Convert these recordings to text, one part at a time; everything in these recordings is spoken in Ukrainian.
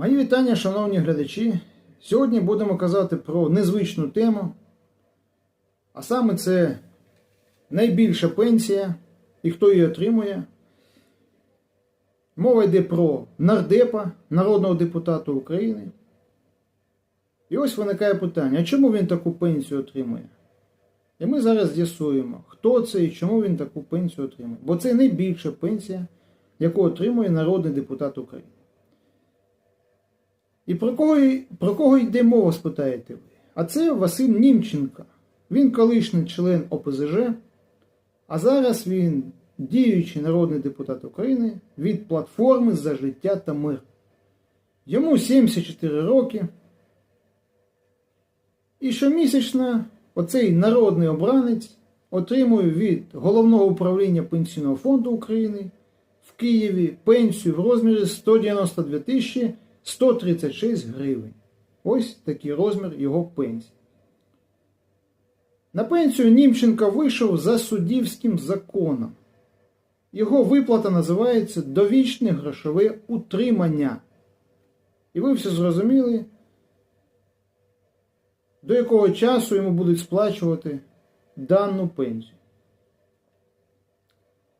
Мої вітання, шановні глядачі. Сьогодні будемо казати про незвичну тему, а саме це найбільша пенсія і хто її отримує. Мова йде про нардепа, народного депутата України. І ось виникає питання: а чому він таку пенсію отримує? І ми зараз з'ясуємо, хто це і чому він таку пенсію отримує. Бо це найбільша пенсія, яку отримує народний депутат України. І про кого, про кого йде мова, спитаєте ви? А це Василь Німченко. Він колишній член ОПЗЖ, а зараз він діючий народний депутат України від платформи за життя та мир. Йому 74 роки. І щомісячно оцей народний обранець отримує від Головного управління Пенсійного фонду України в Києві пенсію в розмірі 192 тисячі 136 гривень. Ось такий розмір його пенсії. На пенсію Німченко вийшов за суддівським законом. Його виплата називається довічне грошове утримання. І ви все зрозуміли, до якого часу йому будуть сплачувати дану пенсію.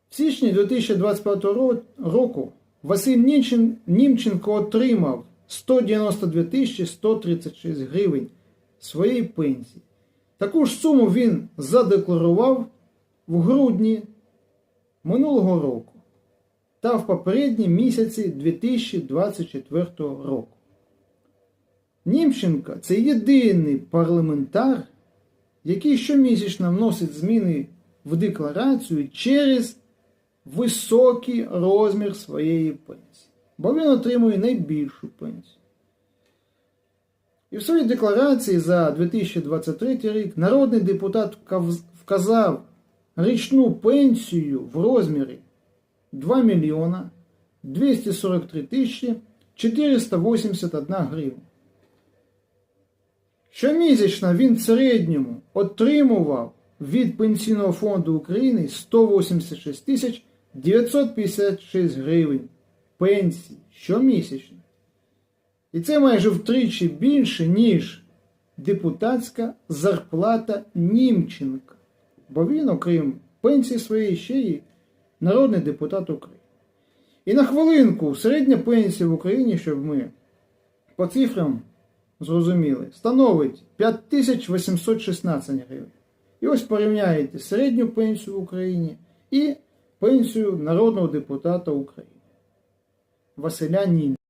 В січні 2025 року Василь Німченко отримав 192 тисячі 136 гривень своєї пенсії. Таку ж суму він задекларував в грудні минулого року та в попередні місяці 2024 року. Німченко це єдиний парламентар, який щомісячно вносить зміни в декларацію через високий розмір своєї пенсії. Бо він отримує найбільшу пенсію. І в своїй декларації за 2023 рік народний депутат вказав річну пенсію в розмірі 2 мільйона 243 тисячі 481 гривня. Щомісячно він в середньому отримував від Пенсійного фонду України 186 тисяч 956 гривень пенсії щомісячно. І це майже втричі більше, ніж депутатська зарплата Німченка. Бо він, окрім пенсії своєї, ще й народний депутат України. І на хвилинку середня пенсія в Україні, щоб ми по цифрам зрозуміли, становить 5816 гривень. І ось порівняєте середню пенсію в Україні і пенсію народного депутата України Василя.